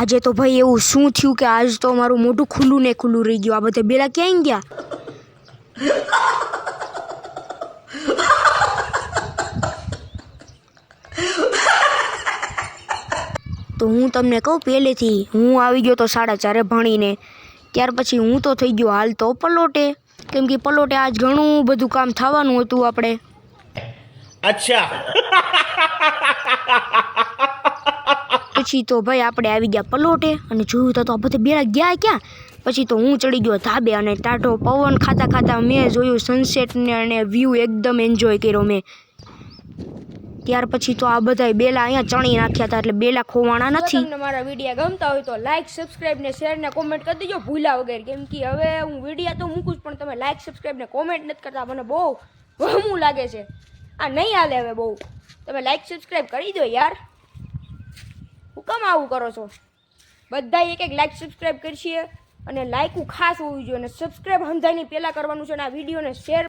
આજે તો ભાઈ એવું શું થયું કે આજ તો મારું મોઢું ખુલ્લું ને ખુલ્લું રહી ગયું. આ બધા બેલા ક્યાંય ગયા? તો હું તમને કહું, પહેલેથી હું આવી ગયો તો સાડા ચારે ભણીને. ત્યાર પછી હું તો થઈ ગયો હાલ તો પલોટે. કેમ કે પલોટે આજ ઘણું બધું કામ થવાનું હતું આપણે. અચ્છા. પછી તો ભાઈ આપણે આવી ગયા પલોટે અને જોયું તો તો આ બધા બેરા ગયા ક્યાં? પછી તો હું ચડી ગયો ધાબે અને ટાઢો પવન ખાતા ખાતા મેં જોયું સનસેટને અને વ્યૂ એકદમ એન્જોય કર્યો મેં. ત્યાર પછી તો આ બધાય બેલા અહીંયા ચણી નાખ્યા હતા એટલે બેલા ખોવાણા નથી. તમને મારા વીડિયો ગમતા હોય તો લાઈક સબસ્ક્રાઇબ ને શેર ને કોમેન્ટ કરી દેજો. ભૂલા વગર. કેમ કે હવે હું વીડિયો તો મૂકું પણ તમે લાઈક સબસ્ક્રાઇબ ને કોમેન્ટ નથી કરતા. મને બહુ વહમું લાગે છે. આ નહીં હાલે હવે બહુ. તમે લાઈક સબસ્ક્રાઇબ કરી દો યાર. હું કેમ આવું કરો છો? બધા એક એક લાઈક સબસ્ક્રાઇબ કરશે અને લાઈક ખાસ હોવી જોઈએ અને સબસ્ક્રાઇબ હંધાઈની પહેલાં કરવાનું છે અને આ વિડીયોને શેર